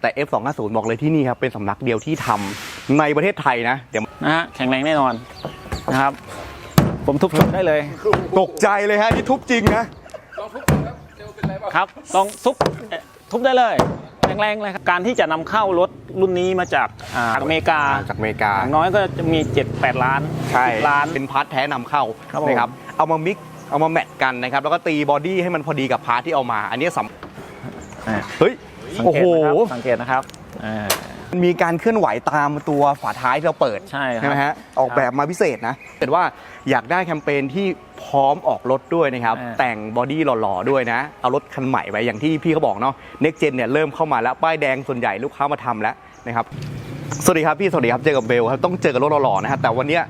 แต่ F250 บอกเลยที่นี่ครับ เป็นสำนักเดียวที่ทำในประเทศไทยนะ เดี๋ยวนะฮะแข็งแรงแน่นอนนะครับ ผมทุบชนได้เลยตกใจเลยฮะที่ทุบจริงนะ ครับลองทุบเอ่อทุบได้เลยแรงๆเลยครับการที่จะนำเข้ารถรุ่นนี้มาจากอ่า อเมริกาจากอเมริกา อย่างน้อยก็จะมี 7-8 ล้านใช่10ล้าน เป็นพาร์ทแท้นำเข้าครับผม นะครับ เอามามิกซ์เอามาแมทกันนะครับ แล้วก็ตีบอดี้ให้มันพอดีกับพาร์ทที่เอามา อันนี้สำอ่าเฮ้ย สังโอ้เกโหตนะครับสังเกตนะครับอ่ามันมีการเคลื่อนไหวตามตัวฝาท้ายที่เราเปิดใช่ครับไหมฮะออกแบบมาพิเศษนะเกิดว่าอยากได้แคมเปญที่พร้อมออกรถด้วยนะครับอ่าแต่งบอดี้หล่อๆด้วยนะ เอารถคันใหม่ไปอย่างที่พี่เขาบอกเนาะ Next Gen เนี่ยเริ่มเข้ามาแล้ว ป้ายแดงส่วนใหญ่ลูกค้ามาทำแล้วนะครับ สวัสดีครับพี่สวัสดีครับเจอกับเบลครับต้องเจอกับรถหล่อๆนะฮะแต่วันเนี้ย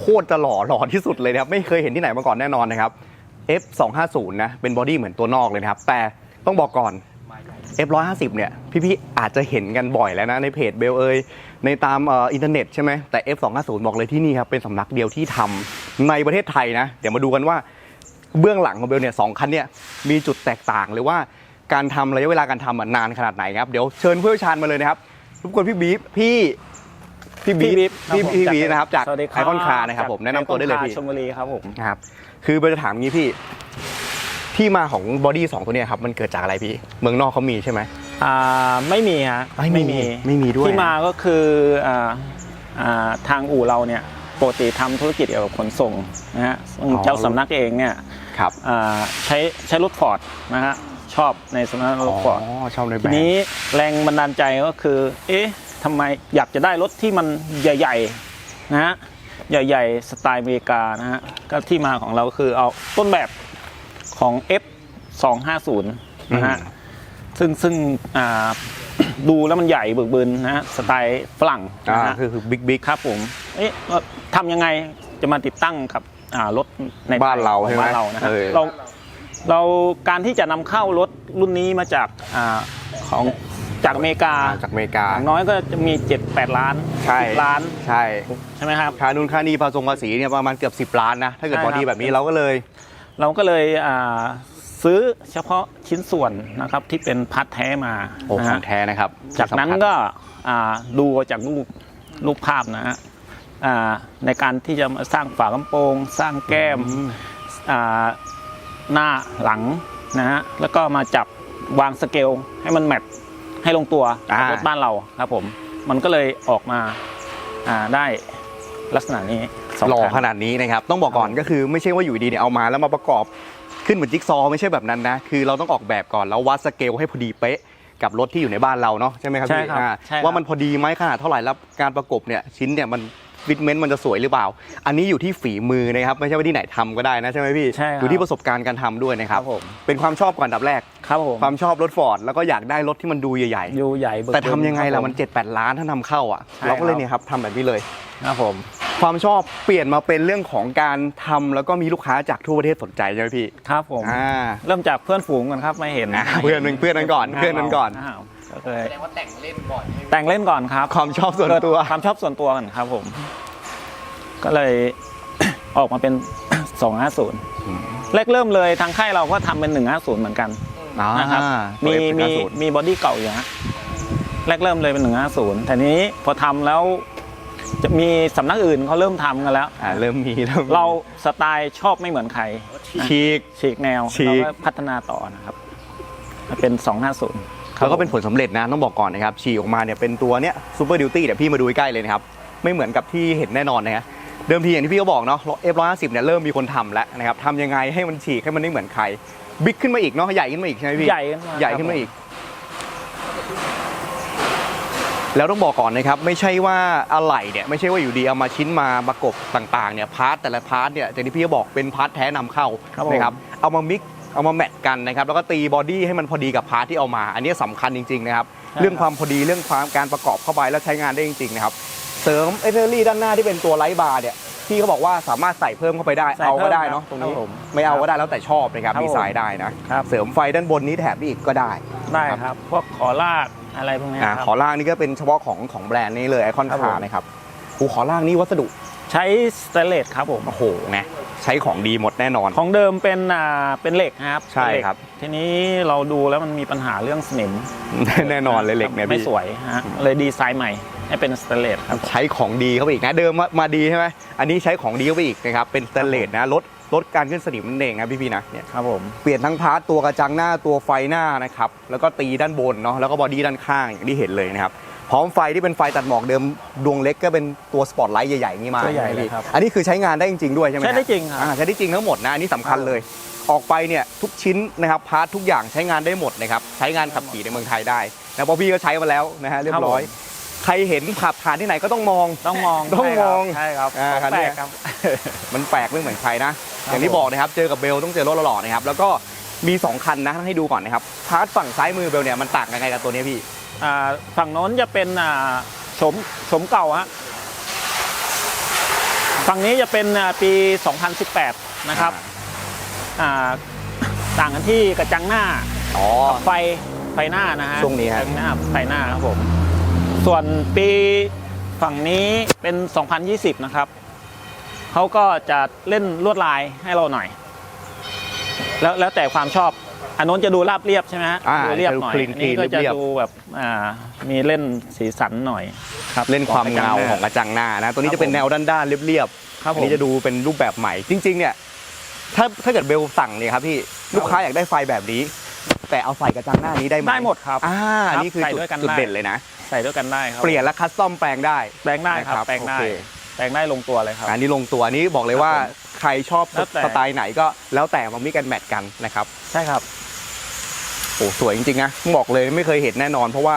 โคตรจะหล่อหล่อที่สุดเลยนะครับไม่เคยเห็นที่ไหนมาก่อนแน่นอนนะครับ F250 นะเป็นบอดี้เหมือนตัวนอกเลยนะครับแต่ต้องบอกก่อน F150 เนี่ยพี่ๆอาจจะเห็นกันบ่อยแล้วนะในเพจเบลเอยในตามเอ่ออินเทอร์เน็ตใช่ไหมแต่ F250 บอกเลยที่นี่ครับเป็นสำนักเดียวที่ทำในประเทศไทยนะ เดี๋ยวมาดูกันว่าเบื้องหลังของเบลเนี่ยสองคันเนี่ยมีจุดแตกต่างหรือว่าการทำระยะเวลาการทำอะนานขนาดไหนครับ เดี๋ยวเชิญผู้เชี่ยวชาญมาเลยนะครับทุกคนพี่บีฟพี่พี่บีฟพี่พี่บีฟนะครับจากสวัสดีไอคอนคาร์นะครับผมแนะนำตัวได้เลยไอคอนพี่คาร์ชลบุรีครับผมนะครับคือเบลจะถามงี้พี่ ที่มาของบอดี้สองตัวเนี้ครับมันเกิดจากอะไรพี่ เมืองนอกเขามีใช่ไหม อ่าไม่มีฮะไม่มีไม่มีด้วย ที่มาก็คืออ่าอ่าทางอู่เราเนี่ยปกติทำธุรกิจเกี่ยวกับขนส่งนะฮะซึ่งเจ้าสำนักเองเนี่ยครับอ่าใช้ใช้รถฟอร์ดนะฮะชอบในสำนักรถฟอร์ด ชอบในแบทีบนี้แรงบันดาลใจก็คือ เอ๊ะทำไมอยากจะได้รถที่มันใหญ่ๆนะฮะ ใหญ่ๆ สไตล์อเมริกานะฮะ ก็ที่มาของเราก็คือเอาต้นแบบ ของ F 2 5 0นะฮะซึ่งซึ่งอ่าดูแล้วมันใหญ่เบิกบืนนะฮะสไตล์ฝรั่งอ่านะฮะคือคือบิ๊กบิ๊กครับผมเอ๊ะเอ่อทำยังไงจะมาติดตั้งกับอ่ารถในไทยบ้านเราใช่ไหมบ้านเรานะฮะเออเราเราการที่จะนำเข้ารถรุ่นนี้มาจากอ่าของจากอเมริกาจากอเมริกาอย่างน้อยก็จะมี 7-8 ล้านใช่10ล้านใช่ใช่ไหมครับค่านุนค่านี้ภาษงภาษีเนี่ยประมาณเกือบ 10 ล้านนะถ้าเกิดใช่บคอรับดี้แบบนี้เราก็เลย เราก็เลยอ่าซื้อเฉพาะชิ้นส่วนนะครับที่เป็นพัดแท้มาโอ้นะขอฮะงแท้นะครับ จากนั้นสำคัญก็อ่าดูจากรูปรูปภาพนะฮะอ่าในการที่จะมาสร้างฝากระโปรง สร้างแก้มอ่าหน้าหลังนะฮะแล้วก็มาจับวางสเกลให้มันแมทให้ลงตัวกับรถบ้านเราครับผม มันก็เลยออกมาอ่าได้ลักษณะนี้สง หล่อคันขนาดนี้นะครับต้องบอกก่อนก็คือไม่ใช่ว่าอยู่ดีเนี่ยเอามาแล้วมาประกอบขึ้นเหมือนจิ๊กซอว์ไม่ใช่แบบนั้นนะคือเราต้องออกแบบก่อนแล้ววัดสเกลให้พอดีเป๊ะกับรถที่อยู่ในบ้านเราเนาะใช่ไหมครับใช่พี่ครับอ่าใช่ครับว่ามันพอดีไหมขนาดเท่าไหร่แล้วการประกบเนี่ยชิ้นเนี่ยมัน ฟิตเมนต์มันจะสวยหรือเปล่า อันนี้อยู่ที่ฝีมือนะครับไม่ใช่ว่าที่ไหนทำก็ได้นะใช่ไหมพี่ใช่ครับอยู่ที่ประสบการณ์การทำด้วยนะครับครับผม เป็นความชอบก่อนอันดับแรก ครับผมความชอบรถฟอร์ดแล้วก็อยากได้รถที่มันดูใหญ่ยูใหญ่เบิกๆแต่ทำยังไงครัล่ะบผมัน 7 8 ล้านถ้านำเข้าอะใช่เราก็เลยครับเนี่ยครับทำแบบนี้เลย ครับผม ความชอบเปลี่ยนมาเป็นเรื่องของการทำแล้วก็มีลูกค้าจากทั่วประเทศสนใจใช่ไหมพี่ ครับผม อ่า เริ่มจากเพื่อนฝูงกันครับไม่เห็นอ่าเพื่อนหนึ่งเพื่อนนั้นก่อนเพื่อนนั้นก่อนาว ก็เลยแสดงว่าแต่งเล่นก่อนแต่งเล่นก่อนครับความชอบส่วนตัวเกิดความชอบส่วนตัวกันครับผม ก็เลย ออกมาเป็น 250แรกเริ่มเลยทางค่ายเราก็ทำเป็น 150 เหมือนกันนะครับมีมีมีบอดี้เก่าอยู่ฮะแรกเริ่มเลยเป็น 150แต่นี้พอทำแล้ว จะมีสำนักอื่นเขาเริ่มทำกันแล้ว อ่าเริ่มมีเริ่มมีเราสไตล์ชอบไม่เหมือนใครฉีก ฉีกแนวฉีกเราก็พัฒนาต่อนะครับมาเป็น 250 แล้วก็เป็นผลสำเร็จนะต้องบอกก่อนนะครับฉีกออกมาเนี่ยเป็นตัวเนี้ยซูเปอร์ดิวตี้เดี๋ยวพี่มาดูใกล้ๆเลยนะครับไม่เหมือนกับที่เห็นแน่นอนนะฮะเดิมทีอย่างที่พี่ก็บอกเนาะ F150 เนี่ยเริ่มมีคนทำแล้วนะครับทำยังไงให้มันฉีกให้มันไม่เหมือนใครบิ๊กขึ้นมาอีกเนาะใหญ่ขึ้นมาอีกใช่ไหมพี่ใหญ่ขึ้นมาใหญ่ขึ้นมาอีก แล้วต้องบอกก่อนนะครับ ไม่ใช่ว่าอะไหล่เนี่ยไม่ใช่ว่าอยู่ดีเอามาชิ้นมาประกบต่างๆเนี่ยพาร์ทแต่ละพาร์ทเนี่ยจากที่พี่ก็บอกเป็นพาร์ทแท้นำเข้าครับผมนะครับเอามามิก เอามาแมทกันนะครับแล้วก็ตีบอดี้ให้มันพอดีกับพาร์ทที่เอามา อันนี้สำคัญจริงๆนะครับเรื่องความพอดีเรื่องความการประกอบเข้าไปแล้วใช้งานได้จริงๆนะครับเสริมเอเทอรี่ด้านหน้าที่เป็นตัวไลท์บาร์เนี่ยพี่เขาบอกว่าสามารถใส่เพิ่มเข้าไปได้ใส่เอาก็ได้เพิ่มเนาะตรงนี้ครับผมไม่เอาก็ได้แล้วแต่ชอบนะครับครับผมดีไซน์ได้นะครับเสริมไฟด้านบนนี้แถบนี้อีกก็ได้ได้ครับพวกขอลากอะไรพวกเนี้ยอ่าครับขอล่างนี่ก็เป็นเฉพาะของของแบรนด์นี้เลยไอคอนครับคาผมนะครับหูขอล่างนี่วัสดุ ใช้สเตนเลสครับผม โอ้โหไงใช้ของดีหมดแน่นอน ของเดิมเป็นอ่าเป็นเหล็กนะครับใช่เป็นเหล็กครับ ทีนี้เราดูแล้วมันมีปัญหาเรื่องสนิมแน่นอนเลยเหล็กเนี่ยไม่พี่สวยฮะเลยดีไซน์ใหม่ให้เป็นสเตนเลสครับ ใช้ของดีเข้าไปอีกนะเดิมมามาดีใช่ไหมอันนี้ใช้ของดีเข้าไปอีกนะครับเป็นสเตนเลสนะลดลดการขึ้นสนิมนั่นเองนะพี่ๆนะเนี่ยครับผม เปลี่ยนทั้งพาร์ทตัวกระจังหน้าตัวไฟหน้านะครับแล้วก็ตีด้านบนเนาะแล้วก็บอดี้ด้านข้างอย่างที่เห็นเลยนะครับ พร้อมไฟที่เป็นไฟตัดหมอกเดิมดวงเล็กก็เป็นตัวสปอตไลท์ใหญ่ๆนี่มาตัวใหญ่ช่ไมเลยพี่ครับอันนี้คือใช้งานได้จริงๆด้วยใช่ไหมใช้ได้จริงครับอ่าใช้ได้จริงทั้งหมดนะอันนี้สำคัญเลย ออกไปเนี่ยทุกชิ้นนะครับพาร์ททุกอย่างใช้งานได้หมดนะครับใช้งานขับขี่ในเมืองไทยได้นะเพราะพี่ก็ใช้มาแล้วนะฮะเรียบร้อยใครเห็นขับผ่านที่ไหนก็ต้องมองต้องมองต้องมองใช่ครับอ่าของคันเนี้แปลยกครับ มันแปลกไม่เหมือนใครนะครับอย่างที่บอกนะครับเจอกับเบลต้องเจอรถหล่อๆนะครับแล้วก็มี 2 คันนะให้ดูก่อนนะครับพาร์ทฝั่งซ้ายมือเบลเนี่ยมันต่างกันไงกับตัวนี้พี่อ่า ฝั่งโน้นจะเป็นอ่าโฉมโฉมเก่าฮะฝั่งนี้จะเป็นอ่าปี 2018 นะครับอ่าต่างกันที่กระจังหน้าอ๋อไฟไฟหน้านะฮะช่วงนี้ฮะกระจังหน้าไฟหน้าครับผม ส่วนปีฝั่งนี้เป็น 2020 นะครับ เขาก็จะเล่นลวดลายให้เราหน่อย แล้วแล้วแต่ความชอบ อันโน้นจะดูราบเรียบใช่ไหมฮะอ่าดูเรียบหน่อยคลีนอันคลีนี้นก็จะเรียบ ดูแบบอ่ามีเล่นสีสันหน่อยครับ เล่นความเงาขขอองงกกระระจังจังหน้านะตัวนี้จะเป็นแนวด้านๆเรียบครับๆผอันมนี้จะดูเป็นรูปแบบใหม่ จริง ๆ เนี่ย ถ้าถ้าเกิดเบลสั่งเนี่ยครับพี่ลูกค้าอยากได้ไฟแบบนี้ แต่เอาใส่กระจังหน้านี้ได้ไหมได้หมดครับ อ่าอันนี้คือใส่จุดด้วยกันจุดได้ เด่นเลยนะ ใส่ด้วยกันได้ครับเปลี่ยนและคัสตอมแปลงได้ แปลงได้ครับนะครับแปลงได้โอเค แปลงได้ลงตัวเลยครับ อันนี้ลงตัวอันนี้บอกเลยว่าครับผมใครชอบแล้วแต่ สไตล์ไหนก็แล้วแต่มามิกกันแมทกันนะครับ ใช่ครับ โอ้สวยจริงๆนะบอกเลยไม่เคยเห็นแน่นอน เพราะว่า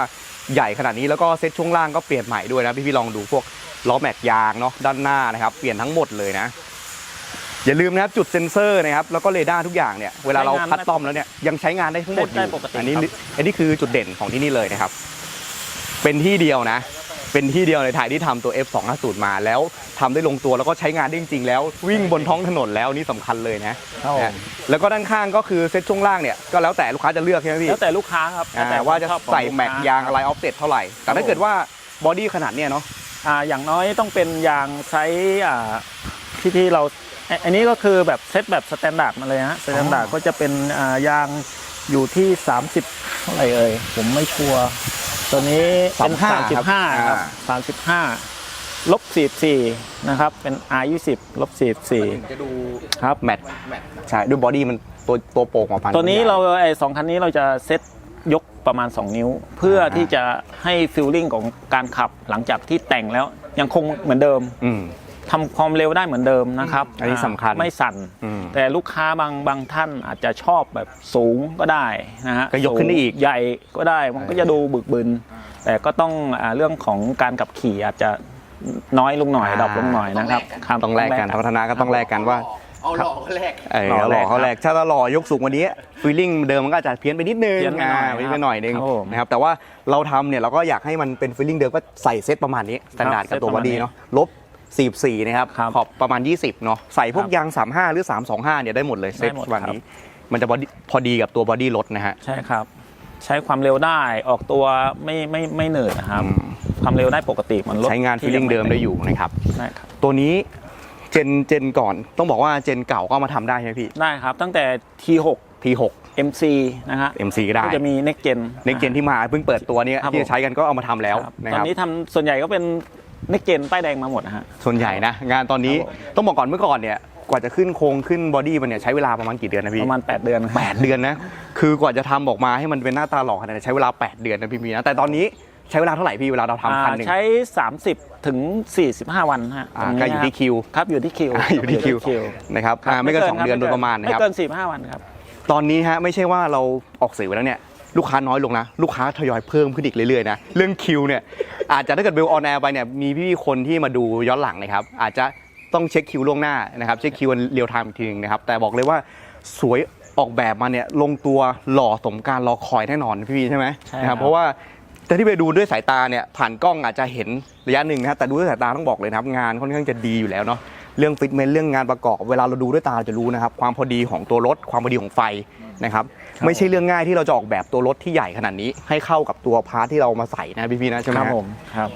ใหญ่ขนาดนี้แล้วก็เซ็ตช่วงล่างก็เปลี่ยนใหม่ด้วยนะพี่พี่ๆลองดูพวกล้อแม็กยางเนาะด้านหน้านะครับเปลี่ยนทั้งหมดเลยนะ อย่าลืมนะครับจุดเซ็นเซอร์นะครับแล้วก็เรดาร์ทุกอย่างเนี่ยเวลาเราใช้งานคัดตอมแล้วเนี่ยยังใช้งานได้ทั้งหมดอได้ยู่ปกติอันนี้ครับอันนี้คือจุดเด่นของที่นี่เลยนะครับ เป็นที่เดียวนะ เป็นที่เดียวในไทยที่ทำตัว F250 มาแล้วทำได้ลงตัวแล้วก็ใช้งานได้จริงๆแล้ววิ่งบนท้องถนนแล้วนี่สำคัญเลยนะครับผมนะแล้วก็ด้านข้างก็คือเซ็ตช่วงล่างเนี่ยก็แล้วแต่ลูกค้าจะเลือกใช่ไหมพี่แล้วแต่ลูกค้าครับอ่าแล้วแต่ว่าจะคมชอบของใส่ลูค้แม็กยางอะไรออฟเซ็ตเท่าไหร่แต่ถ้าเกิดว่าบอดี้ขนาดเนี้ยเนาะอ่าอย่างน้อยต้องเป็นยางไซส์อ่าที่ที่เราอันอันนี้ก็คือแบบเซตแบบสแตนดาร์ดมาเลยฮะสแตนดาร์ดอ๋อก็จะเป็นอ่ายางอยู่ที่ 30เท่าไหร่เอ่ยผมไม่ชัวร์ ตัวนี้เป็น35ครับ35ลบ44นะครับ เป็น R20 ลบจะดู44ครับแมทใช่ด้วยบอดี้มันตัวตัวโปร่งออกมาตัวนี้เราไอ้สองคันนี้เราจะเซตยกประมาณ 2 นิ้ว เพื่อที่จะให้ฟิลลิ่งของการขับหลังจากที่แต่งแล้วยังคงเหมือนเดิมอืม ทำความเร็วได้เหมือนเดิมนะครับอันนี้สำคัญไม่สั่น อืมแต่ลูกค้าบางบางท่านอาจจะชอบแบบสูงก็ได้นะฮะก็ยกขึ้นได้อีก สูงใหญ่ก็ได้มันก็จะดูบึกบึน แต่ก็ต้องอ่าเรื่องของการขับขี่อาจจะน้อยลงหน่อยดรอปลงหน่อยนะครับครับต้องแลกกันพัฒนาก็ต้องแลกกันว่า เอาหล่อก็แรกเออหล่อหล่อเขาแลแลกกถ้าเราหล่อยกสูงกว่านี้ฟีลลิ่งเดิมมันก็อาจจะเพี้ยนไปนิดนึงเพี้ยนไปหน่อยาเพี้ยนไปหน่อยนึงครับผมนะครับแต่ว่าเราทำเนี่ยเราก็อยากให้มันเป็นฟีลลิ่งเดิมก็ใส่เซตประมาณนี้สแตนดาร์ดครับกับตัวเซตปบระอมาณนี้ดี้เนาะลบ 44 นะครับ ครับขอบประมาณ 20 เนาะ ใส่พวกครับยาง 35 หรือ 325 เนี่ยได้หมดเลยเซตได้หมดวันครับนี้มันจะ body พอดีกับตัวบอดี้รถนะฮะ ใช่ครับ ใช้ความเร็วได้ออกตัวไม่ไม่ไม่เหนื่อยนะครับ อืม ความเร็วได้ปกติเหมือนรถใช้งานฟีลลิ่งเดิมได้อยู่นะครับใช่ครับ ตัวนี้เจนเจนก่อนต้องบอกว่าเจนเก่าก็เอามาทำได้ใช่ไหมพี่ ได้ครับ ตั้งแต่ T6 T6 MC นะฮะ MC ก็ได้ก็จะมี Next Gen ในเจนที่มาเพิ่งเปิดตัวเนี้ยครับที่จะใช้กันก็เอามาทำแล้วครับนะตอคนรับ นี้ทำส่วนใหญ่ก็เป็น Next Gen ป้ายแดงมาหมดนะฮะ ส่วนใหญ่นะ งานตอนนี้ครับผมต้องบอกก่อนเมื่อก่อนเนี่ยกว่าจะขึ้นโครงขึ้นบอดี้มันเนี่ยใช้เวลาประมาณกี่เดือนนะพี่ประมาณ 8 เดือนแปดเดือนนะคือกว่าจะทำออกมาให้มันเป็นหน้าตาหล่อขนาดนี้ใช้เวลา 8 เดือนนะพี่มีนะแต่ตอนนี้ใช้เวลาเท่าไหร่พี่เวลาเราทำอ่าคันหนึ่ง ใช้ 30 ถึง 45 วันฮะอ่าตรงนี้ก็อยู่ที่คิว ครับ อยู่ที่คิว อ่าอยู่ที่คิวนะครับอ่าไม่เกินสองเดือนโดยประมาณนะครับ ไม่เกิน 45 วันครับ ตอนนี้ฮะไม่ใช่ว่าเราออกสื่อไปแล้วเนี่ย ลูกค้าน้อยลงนะ ลูกค้าทยอยเพิ่มขึ้นอีกเรื่อยๆนะ เรื่องคิวเนี่ย อาจจะถ้าเกิดเบลออนแอร์ไปเนี่ยมีพี่ๆคนที่มาดูย้อนหลังนะครับ อาจจะต้องเช็คคิวล่วงหน้านะครับ เช็คคิวเรียลไทม์อีกทีนึงนะครับ แต่บอกเลยว่าสวยออกแบบมาเนี่ยลงตัวหล่อสมการรอคอยแน่นอนพี่ๆใช่ไหมใช่นะคครัรับบเพราะว่าแต่ที่ไปดูด้วยสายตาเนี่ยผ่านกล้องอาจจะเห็นระยะหนึ่งนะครับแต่ดูด้วยสายตาต้องบอกเลยนะครับ งานค่อนข้างจะดีอยู่แล้วเนาะเรื่องฟิตเมนต์เรื่องงานประกอบ เวลาเราดูด้วยตาเราจะรู้นะครับ ความพอดีของตัวรถ ความพอดีของไฟนะครับครับ ไม่ใช่เรื่องง่ายที่เราจะออกแบบตัวรถที่ใหญ่ขนาดนี้ ให้เข้ากับตัวพาร์ทที่เรามาใส่นะพี่ๆนะใช่ไหมครับฮะผมครับ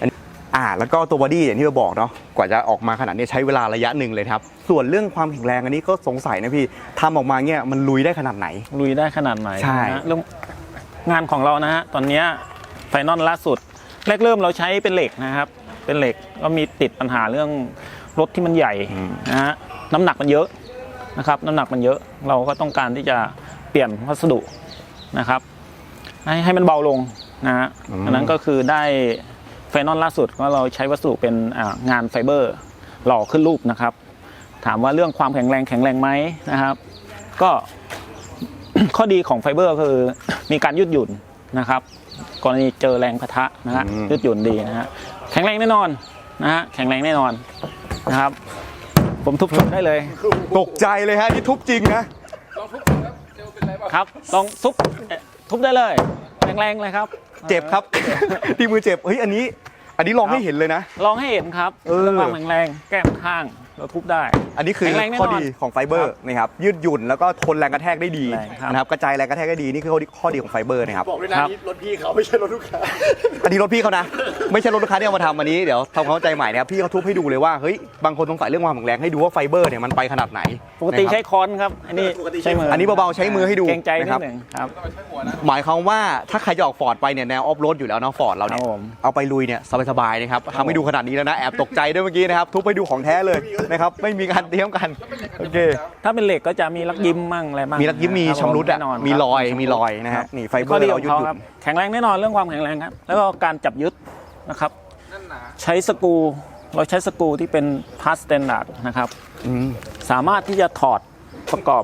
อ่าแล้วก็ตัวบอดี้อย่างที่เราบอกเนาะกว่าจะออกมาขนาดนี้ใช้เวลาระยะหนึ่งเลยนะครับ ส่วนเรื่องความแข็งแรงอันนี้ก็สงสัยนะพี่ทำออกมาเนี่ยมันลุยได้ขนาดไหน ลุยได้ขนาดไหนใช่นะฮะเรื่องงานของเรานะฮะตอนเนี้ยไฟนอลล่าสุด แรกเริ่มเราใช้เป็นเหล็กนะครับ เป็นเหล็กก็มีติดปัญหาเรื่องรถที่มันใหญ่นะฮะน้ำหนักมันเยอะนะครับ น้ำหนักมันเยอะเราก็ต้องการที่จะเปลี่ยนวัสดุนะครับ ให้ให้มันเบาลงนะฮะอืมอันนั้นก็คือได้ไฟนอลล่าสุดก็เราใช้วัสดุเป็นอ่างานไฟเบอร์ หล่อขึ้นรูปนะครับ ถามว่าเรื่องความแข็งแรงแข็งแรงไหมนะครับ ก็ข้อดีของไฟเบอร์คือมีการยืดหยุ่นนะครับกรณีเจอแรงพะทะนะฮะอืมยืดหยุ่นดีนะฮะแข็งแรงแน่นอนนะฮะแข็งแรงแน่นอนนะครับ ผมทุบโชว์ได้เลย ตกใจเลยฮะนี่ทุบจริงนะ ครับลองทุบเอ่อทุบได้เลย แรงๆเลยครับเจ็บครับ ที่มือเจ็บเฮ้ยอันนี้ อันนี้ลองให้เห็นเลยนะ ลองให้เห็นครับเออเรื่องความแข็งแรงแก้มข้าง เราทุบได้ อันนี้คือแข็งแรงแน่นอนข้อดีของไฟเบอร์นะครับยืดหยุ่นแล้วก็ทนแรงกระแทกได้ดีแรงครับ นะครับกระจายแรงกระแทกได้ดีนี่คือข้อดีข้อดีของไฟเบอร์นะครับบอกด้วยนะครับ นี่รถพี่เขาไม่ใช่รถลูกค้า อันนี้รถพี่เขานะ ไม่ใช่รถลูกค้าที่เอามาทำอันนี้เดี๋ยวทำความเข้าใจใหม่นะครับพี่เขาทุบให้ดูเลยว่าเฮ้ยบางคนสงสัยเรื่องความแข็งแรงให้ดูว่าไฟเบอร์เนี่ยมันไปขนาดไหนปกตินะครับใช้ค้อนครับ อันนี้ปกติใช้มืออัอันนี้เบาๆใช้มือให้ดูเกรงใจนินะครับดหนึ่งครับ หมายความว่าถ้าใครจะออกฟอร์ดไปเนี่ยแนวออฟโรดอยู่แล้วเนาะฟอร์ดเราเนี่ยครับผม เอาไปลุยเนี่ยสบายๆนะครับทำให้ดูขนาดนี้แล้วนะ แอบตกใจด้วยเมื่อกี้นะครับ ทุบให้ดูของแท้เลยนะครับไม่มีการเตรียมกันโอเคถ้าเป็นเหล็กก็จะมีลักยิ้มมั่งอะไรมั่งมีรักยิ้มมีครับชำรุดอะแน่นนมีคบรอยมีรอยนะคฮะบนี่ไฟเบอข้อร์ดีขเราองยืดเขาหยุ่ครับนแข็งแรงแน่นอนเรื่องความแข็งแรงครับ แล้วก็การจับยึดนะครับ ใช้สกรูเราใช้สกรูที่เป็นพาสเตนดาร์ดนะครับ อืม สามารถที่จะถอดประกอบ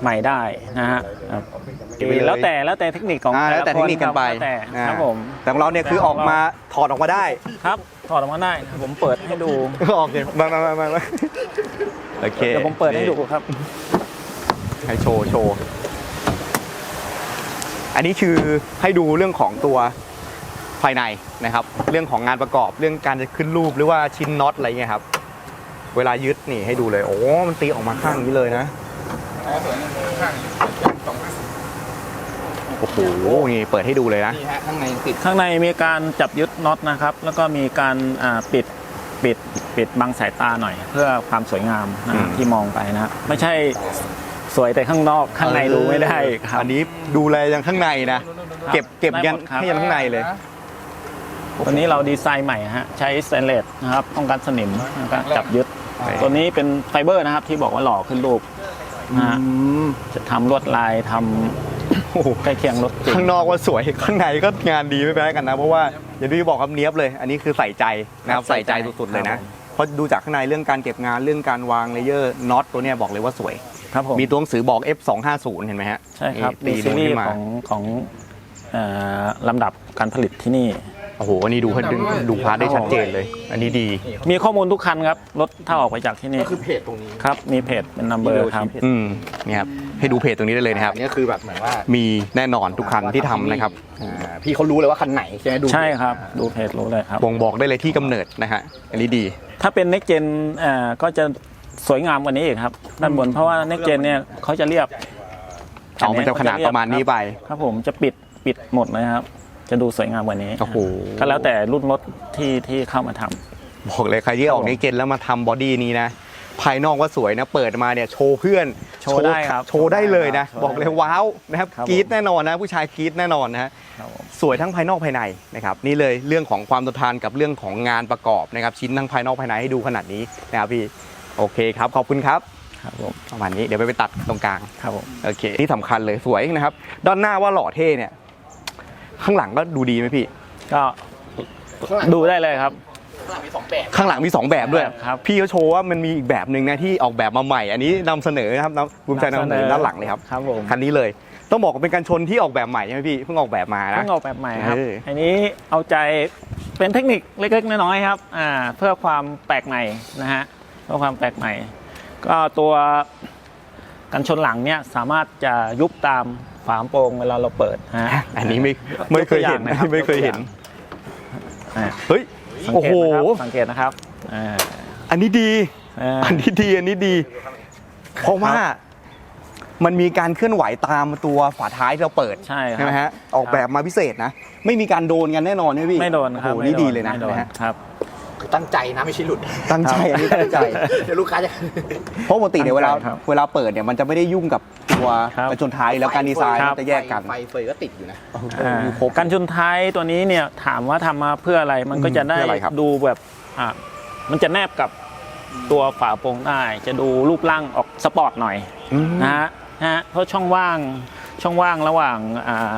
ใหม่ได้นะฮะครับเก็บไว้เลย แล้วแต่แล้วแต่เทคนิคของอ่าแล้วแต่เทคนิคกันไปแล้วแต่อ่าครับผมแต่ของเราเนี่ยคือออกมาถอดออกมาได้ ครับถอดออกมาได้ผมเปิดให้ดูโอเคมามามามามาโอเคเดี๋ยวผมเปิดให้ดูครับ ให้โชว์โชว์ อันนี้คือให้ดูเรื่องของตัวภายในนะครับ เรื่องของงานประกอบเรื่องการจะขึ้นรูปหรือว่าชิ้นน็อตอะไรเงี้ยครับ เวลายึดนี่ให้ดูเลย โอ้ มันตีออกมาข้างนี้เลยนะ โอ้โหนี่เปิดให้ดูเลยนะ นี่ฮะข้างในติดข้างในมีการจับยึดน็อตนะครับ แล้วก็มีการอ่าปิดปิดปิดบังสายตาหน่อย เพื่อความสวยงามนะอืม ที่มองไปนะไม่ใช่สวยแต่ข้างนอกข้างในดูไม่ได้ครับ อันนี้ดูแลยังข้างในนะ เก็บเก็บยันได้หมดครับ ให้ยันข้างในเลย ตัวนี้เราดีไซน์ใหม่ฮะใช้สแตนเลสนะครับป้องกันสนิมแล้วก็จับยึดโอเคตัวนี้เป็นไฟเบอร์นะครับที่บอกว่าหล่อขึ้นรูปนะฮะจะทำลวดลายท โอ้โหำใกล้เคียงรถจริงข้างนอกว่าสวยข้างในก็งานดีไม่แพ้กันนะ เพราะว่าอย่างที่พี่บอกครับเนี้ยบเลย อันนี้คือใส่ใจนะครับใส่ใจสุดๆเลยนะเพราะดูจากข้างในเรื่องการเก็บงานเรื่องการวางเลเยอร์น็อตตัวเนี้ยบอกเลยว่าสวยครับผมมีตัวหนังสือบอก F250 เห็นไหมฮะใช่ครับนี่มีตีซีนูนรีขึ้ส์นมาของของเอ่อลำดับการผลิตที่นี่ โอ้โหอันนี้ดูดูดูพาร์ทได้ชัดเจนเลย อันนี้ดี มีข้อมูลทุกคันครับ รถถ้าออกไปจากที่นี่ก็คือเพจตรงนี้ ครับ มีเพจเป็นนัมเบอร์ครับ อืมเนี่ยครับ ให้ดูเพจตรงนี้ได้เลยนะครับอันนี้คือแบบเหมือนว่ามีแน่นอนทุกคันที่ทำนะครับ อ่าพี่เขารู้เลยว่าคันไหนใช่ไหมดู ใช่ครับ ดูเพจรู้เลยครับ บ่งบอกได้เลยที่กำเนิดนะฮะ อันนี้ดี ถ้าเป็น next gen เอ่อก็จะสวยงามกว่านี้อีกครับด้านบนเพราะว่า next gen เนี่ยเขาจะเรียบเอามันจะขนาดประมาณนี้ไป ครับผมจะปิดปิดหมดเลยครับ จะดูสวยงามกว่านี้โอ้โห ก็แล้วแต่รุ่นรถที่ที่เข้ามาทำ บอกเลยใครที่ออกในเกนแล้วมาทำบอดี้นี้นะ ภายนอกว่าสวยนะ เปิดมาเนี่ยโชว์เพื่อนโชว์ได้ครับโชว์ได้เลยนะ โชว์ได้บอกเลยว้าวนะครับครับกรี๊ดแน่นอนนะ ผู้ชายกรี๊ดแน่นอนนะฮะ ครับผม สวยทั้งภายนอกภายในนะครับนี่เลยเรื่องของความทนทานกับเรื่องของงานประกอบนะครับชิ้นทั้งภายนอกภายในให้ดูขนาดนี้นะครับพี่โอเคครับขอบคุณครับครับผม ประมาณนี้เดี๋ยวไปไปตัดตรงกลางครับผม โอเคที่สำคัญเลยสวยนะครับ ด้านหน้าว่าหล่อเท่เนี่ย ข้างหลังก็ดูดีไหมพี่ ก็ดูได้เลยครับ ข้างหลังมีสองแบบ ข้างหลังมีสองแบบด้วย ครับพี่เขาโชว์ว่ามันมีอีกแบบหนึ่งนะที่ออกแบบมาใหม่ อันนี้นำเสนอนะครับนำภูมิใจนำเสนอด้านหลังเลยครับครับผม คันนี้เลย ต้องบอกว่าเป็นการชนที่ออกแบบใหม่ใช่ไหมพี่เพิ่งออกแบบมานะ เพิ่งออกแบบใหม่ครับ เอออันนี้เอาใจเป็นเทคนิคเล็กๆน้อยๆครับอ่าเพื่อความแปลกใหม่นะฮะเพื่อความแปลกใหม่ ก็ตัวกันชนหลังเนี่ยสามารถจะยุบตาม ฝาโปร่งเวลาเราเปิดนะฮะอันนี้ไม่ไม่เคยเห็นยกตัวอย่างนะครับไม่เคยเห็นอ่าเฮ้ยสังโอ้เกโหตนะครับสังเกตนะครับอ่าอันนี้ดีอ่าอันนี้ดีอันนี้ดี เพราะว่ามันมีการเคลื่อนไหวตามตัวฝาท้ายที่เราเปิดใช่ครับไหมฮะออกแบบมาพิเศษนะ ไม่มีการโดนกันแน่นอนใช่ไหมพี่ไม่โดนครับโอ้โหไม่นี่โดีเลยนะไม่โดนนะฮะครับ ตั้งใจนะไม่ใช่หลุด ตั้งใจอันนี้ตั้งใจ เดี๋ยวลูกค้าจะ เพราะปกติเนี่ยเวลาตั้งใจครับเวลาเปิดเนี่ยมันจะไม่ได้ยุ่งกับตัวครับ กระจนท้ายแล้วการดีไซน์ครับ มันจะแยกกันไฟเฟยก็ติดอยู่นะอ่ามีครบ กันชนท้ายตัวนี้เนี่ยถามว่าทำมาเพื่ออะไรมันก็จะได้เพื่ออะไรครับ ดูแบบอะมันจะแนบกับตัวฝาโปร่งได้ จะดูรูปร่างออกสปอร์ตหน่อยอืมนะฮะนะฮะเพราะช่องว่างช่องว่างระหว่างอ่า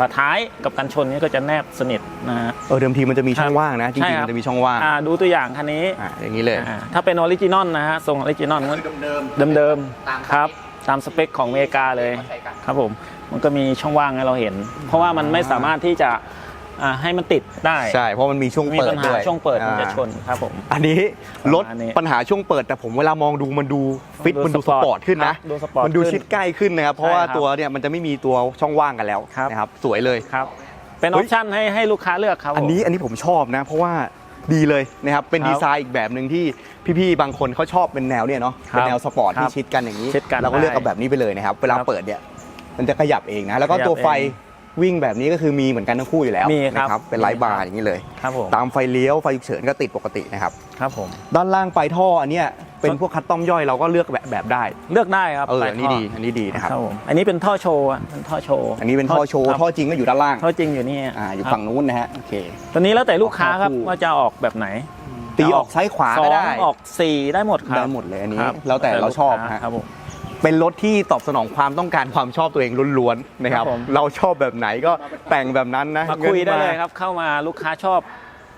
ฝาท้ายกับกันชนนี่ก็จะแนบสนิทนะฮะ เออเดิมทีมันจะมีช่องครับว่างนะ จใช่ริงๆ ครับ มันจะมีช่องว่างอ่าดูตัวอย่างคันนี้อ่าอย่างนี้เลย อ่าถ้าเป็นออริจินอลนะฮะทรงออริจินอล คือเดิม เดิมตามๆครับ ตามสเปคของอเมริกาเลยใช้กัน ครับผม มันก็มีช่องว่างให้เราเห็น เพราะว่ามันไม่สามารถที่จะ อ่าให้มันติดได้ใช่เพราะมันมีช่วงมีเปิดปัญหาด้วยช่วงเปิดมันจะอ่าชนครับผม อันนี้ลดประมาณนี้ปัญหาช่วงเปิดแต่ผมเวลามองดูมันดูฟิตดูมันดูสสปอร์ตปอร์ตขึ้นนะ ครับดูสปอร์ตมันดูขึ้นชิดใกล้ขึ้นนะครับ เพราะว่าใช่ครับตัวเนี่ยมันจะไม่มีตัวช่องว่างกันแล้วครับ นะครับสวยเลย ครับ เป็นอเฮ้อย ปชั่นให้ให้ลูกค้าเลือกครับผม อันนี้อันนี้ผมชอบนะ เพราะว่าดีเลยนะครับเป็นครับดีไซน์อีกแบบหนึ่งที่พี่ๆบางคนเขาชอบเป็นแนวเนี่ยเนาะครับเป็นแนวสปอร์ตครัที่บชิดกันอย่างนี้ชิดกันเราก็เลือกได้เอาแบบนี้ไปเลยนะครับเวลาครับเปิดเนี่ยมันจะขยับเองนะแล้วก็ขยับตัวไฟเอง วิ่งแบบนี้ก็คือมีเหมือนกันทั้งคู่อยู่แล้วมีครับนะเป็นไลท์บาร์อย่างนี้เลยครับผมตามไฟเลี้ยวไฟฉุกเฉินก็ติดปกตินะครับครับผมด้านล่างปลายท่ออันเนี้ยเป็นพวกคัสตอมย่อยเราก็เลือกแบบแบบได้เลือกได้ครับเออปลายอันนี้ท่ดีอันนี้ดีนะครับครับผมอันนี้เป็นท่อโชว์อะเป็นท่อโชว์อันนี้เป็นท่อโชว์ครับท่อจริงก็อยู่ด้านล่างท่อจริงอยู่นี่อ่าอยู่ครับฝั่งนู้นนะฮะโอเคตัวนี้แล้วแต่ลูกค้าครับออกข้างคู่ว่าจะออกแบบไหนตีออกซ้ายขวาสอก็งได้ออกสี่ได้หมดครับได้หมดเลยอันนี้ครับแล้วแต่เราชอบลูกค้ฮะครับผม เป็นรถที่ตอบสนองความต้องการความชอบตัวเองล้วนๆนะครับ ครับผม เราชอบแบบไหนก็แต่งแบบนั้นนะมาคุยได้งินเลยครับ เข้ามาลูกค้าชอบ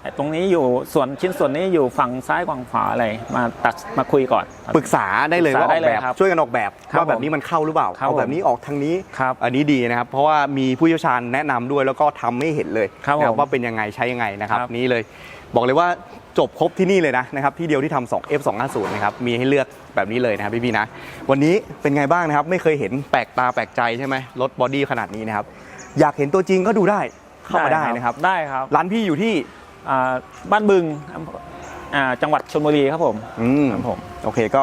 ไอ้ตรงนี้อยู่ส่วนชิ้นส่วนนี้อยู่ฝั่งซ้ายฝั่งขวาอะไรมาตัดมาคุยก่อน ปรึกษาได้เลยปรึกษาว่าอได้อกเลยแบบครับช่วยกันออกแบบครับว่าแบบนี้มันเข้าหรือเปล่าครับเอาแบบนี้ออกทางนี้ ครับอันนี้ดีนะครับ เพราะว่ามีผู้เชี่ยวชาญแนะนำด้วยแล้วก็ทำให้เห็นเลยครับนะผมว่าเป็นยังไงใช้ยังไงนะครับ ครับ นี่เลย บอกเลยว่า จบครบที่นี่เลยนะนะครับที่เดียวที่ทำ2 F250 นะครับมีให้เลือกแบบนี้เลยนะครับพี่ๆนะ วันนี้เป็นไงบ้างนะครับ ไม่เคยเห็นแปลกตาแปลกใจใช่ไหมรถบอดี้ขนาดนี้นะครับ อยากเห็นตัวจริงก็ดูได้เข้ามาได้นะครับ ได้ครับร้านพี่อยู่ที่อ่าบ้านบึงอำเภออ่าจังหวัดชลบุรีครับผมอืมครับผมโอเคก็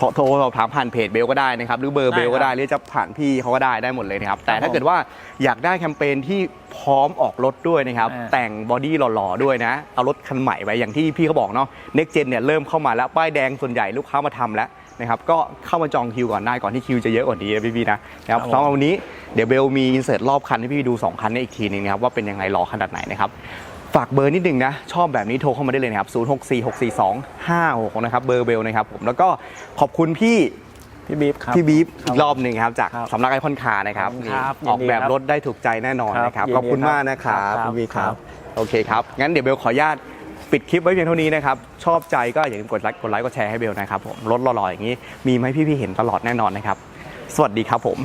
โทรโทรสอบถามผ่านเพจเบลก็ได้นะครับ หรือเบอร์ได้เบลก็ได้ครับหรือจะผ่านพี่เขาก็ได้ได้หมดเลยนะครับ แต่ครับถ้าเกิดว่าอยากได้แคมเปญที่พร้อมออกรถด้วยนะครับอ่าแต่งบอดี้หล่อๆด้วยนะ เอารถคันใหม่ไปอย่างที่พี่เขาบอกเนาะเน็กเจนเนี่ยเริ่มเข้ามาแล้ว ป้ายแดงส่วนใหญ่ลูกค้ามาทำแล้วนะครับก็เข้ามาจองคิวก่อนได้ก่อนที่คิวจะเยอะกว่านี้นะพี่ๆนะนะครับครับผมสำหรับวันนี้เดี๋ยวเบลมีอินเสิร์ตรอบคันให้พี่ดูสองคันนี้อีกทีหนึงนะครับว่าเป็นยังไงหล่อขนาดไหนนะครับ ฝากเบอร์นิดนึงนะ ชอบแบบนี้โทรเข้ามาได้เลยนะครับ 06464256นะครับ เบอร์เบลนะครับผม แล้วก็ขอบคุณพี่พี่บีฟครับ พี่บีฟครับอีกรอบหนึ่งครับ จากครับสำนักไอคอนคาร์นะครับขอบคุณครับนี่ออกแบบยินดีครับรถได้ถูกใจแน่นอนนะครับครับขอบคุณยินดีครับมากนะครับครับพี่บีฟคครัรับบโอเคครับ งั้นเดี๋ยวเบลขออนุญาตปิดคลิปไว้เพียงเท่านี้นะครับ ชอบใจก็อย่าลืมกดไลค์กดไลค์กดแชร์ให้เบลนะครับผม รถหล่อๆอย่างนี้มีไหมพี่ๆเห็นตลอดแน่นอนนะครับ สวัสดีครับผม